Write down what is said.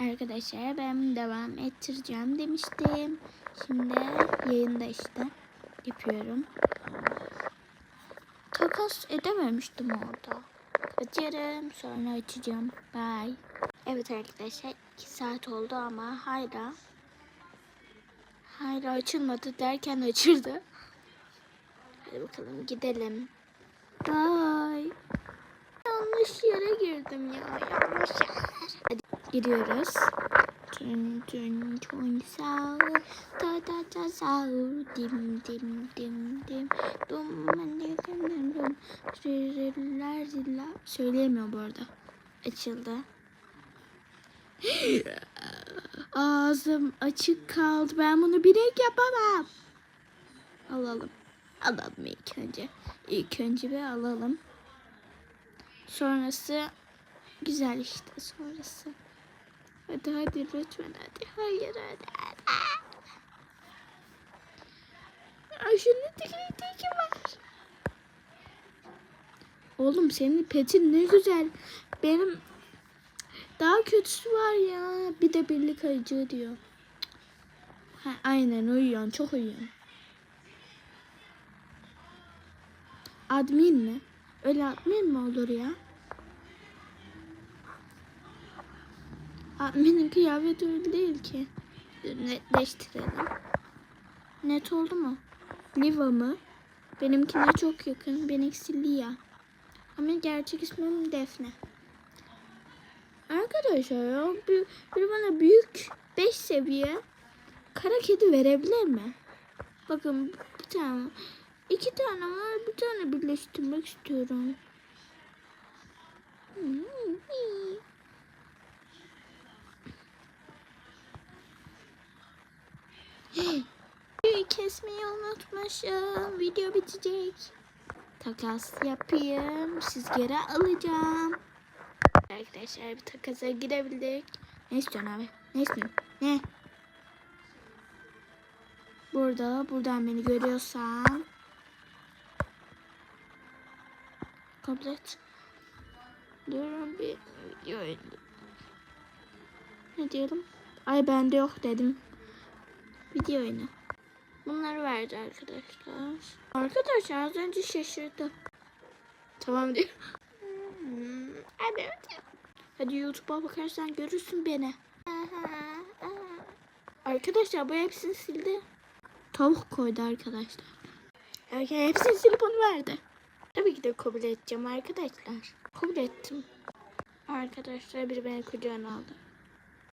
Arkadaşlar ben devam ettireceğim demiştim. Şimdi yayında işte yapıyorum. Takas edememiştim orada. Kapatıyorum sonra açacağım. Bye. Evet arkadaşlar 2 saat oldu ama hala hala açılmadı derken açıldı. Hadi bakalım gidelim. Bye. Yanlış yere girdim ya. Yanlış yer. Hadi giriyoruz. Tün tün tün sağır. Da da da sağır. Dim dim dim dim. Dum ben de kendim dum. Ziller ziller. Söyleyemiyorum bu arada. Açıldı. Ağzım açık kaldı. Ben bunu bilek yapamam. Alalım. Alalım ilk önce. İlk önce bir alalım. Sonrası güzel işte sonrası. Hadi hadi lütfen hadi. Hayır hadi. hadi. Şunun teki teki var. Oğlum senin petin ne güzel. Benim daha kötüsü var ya. Bir de birlik ayıcı diyor. Ha, aynen uyuyorsun. Çok uyuyorsun. Admin mi? Öyle admin mi olur ya? Adminin kıyafeti öyle değil ki. Netleştirelim. Net oldu mu? Liva mı? Benimkine çok yakın. Benimkisi Lia. Ama gerçek ismim Defne. Arkadaşlar ya bir, bir bana büyük 5 seviye kara kedi verebilir mi? Bakın bir tane iki tane var bir tane birleştirmek istiyorum. Videoyu kesmeyi unutmuşum. Video bitecek. Takas yapayım. Siz geri alacağım. Arkadaşlar bir takasa girebildik. Ne istiyorsun abi? Ne istiyorsun? Ne? Burada, buradan beni görüyorsan. Kabul et. Durun bir video Ne diyelim? Ay bende yok dedim. Video oyunu. Bunları verdi arkadaşlar. Arkadaşlar az önce şaşırdım. Tamam diyor. Hmm, hadi YouTube'a bakarsan görürsün beni. Arkadaşlar bu hepsini sildi. Tavuk koydu arkadaşlar. Arkadaşlar hepsini silip onu verdi. Tabii ki de kabul edeceğim arkadaşlar. Kabul ettim. Arkadaşlar biri beni kucağına aldı.